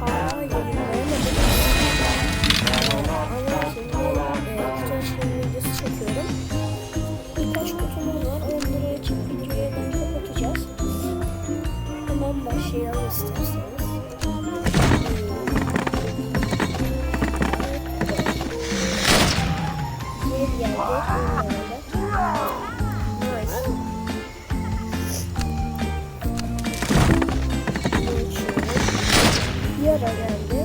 Hayır beğenmedim. Ama şimdi e, kutu çekiyorum. Birkaç kutumuz var. Onları açıp videoyu kapatacağız. Hemen başlayalım isterseniz. Bir ara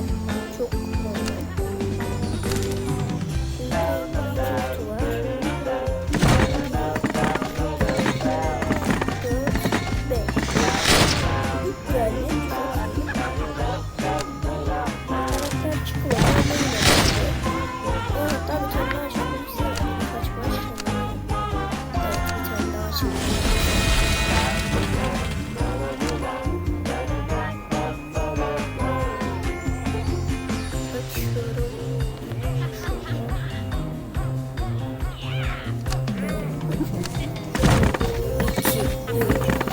Üç,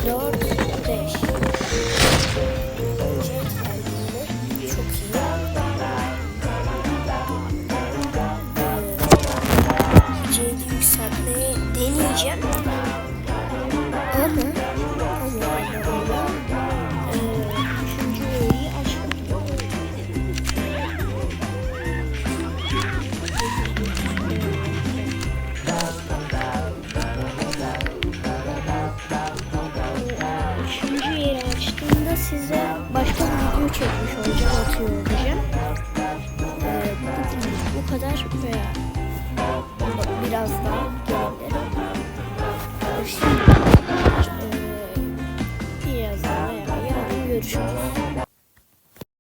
dört, beş. Çok iyi. Ee, yükseltmeyi deneyeceğim. Size başka bir video çekmiş olacağım, atıyor olacağım. Ee, bu, kadar veya biraz daha gelebilirim. Şimdi, ee, biraz daha veya yarın görüşürüz.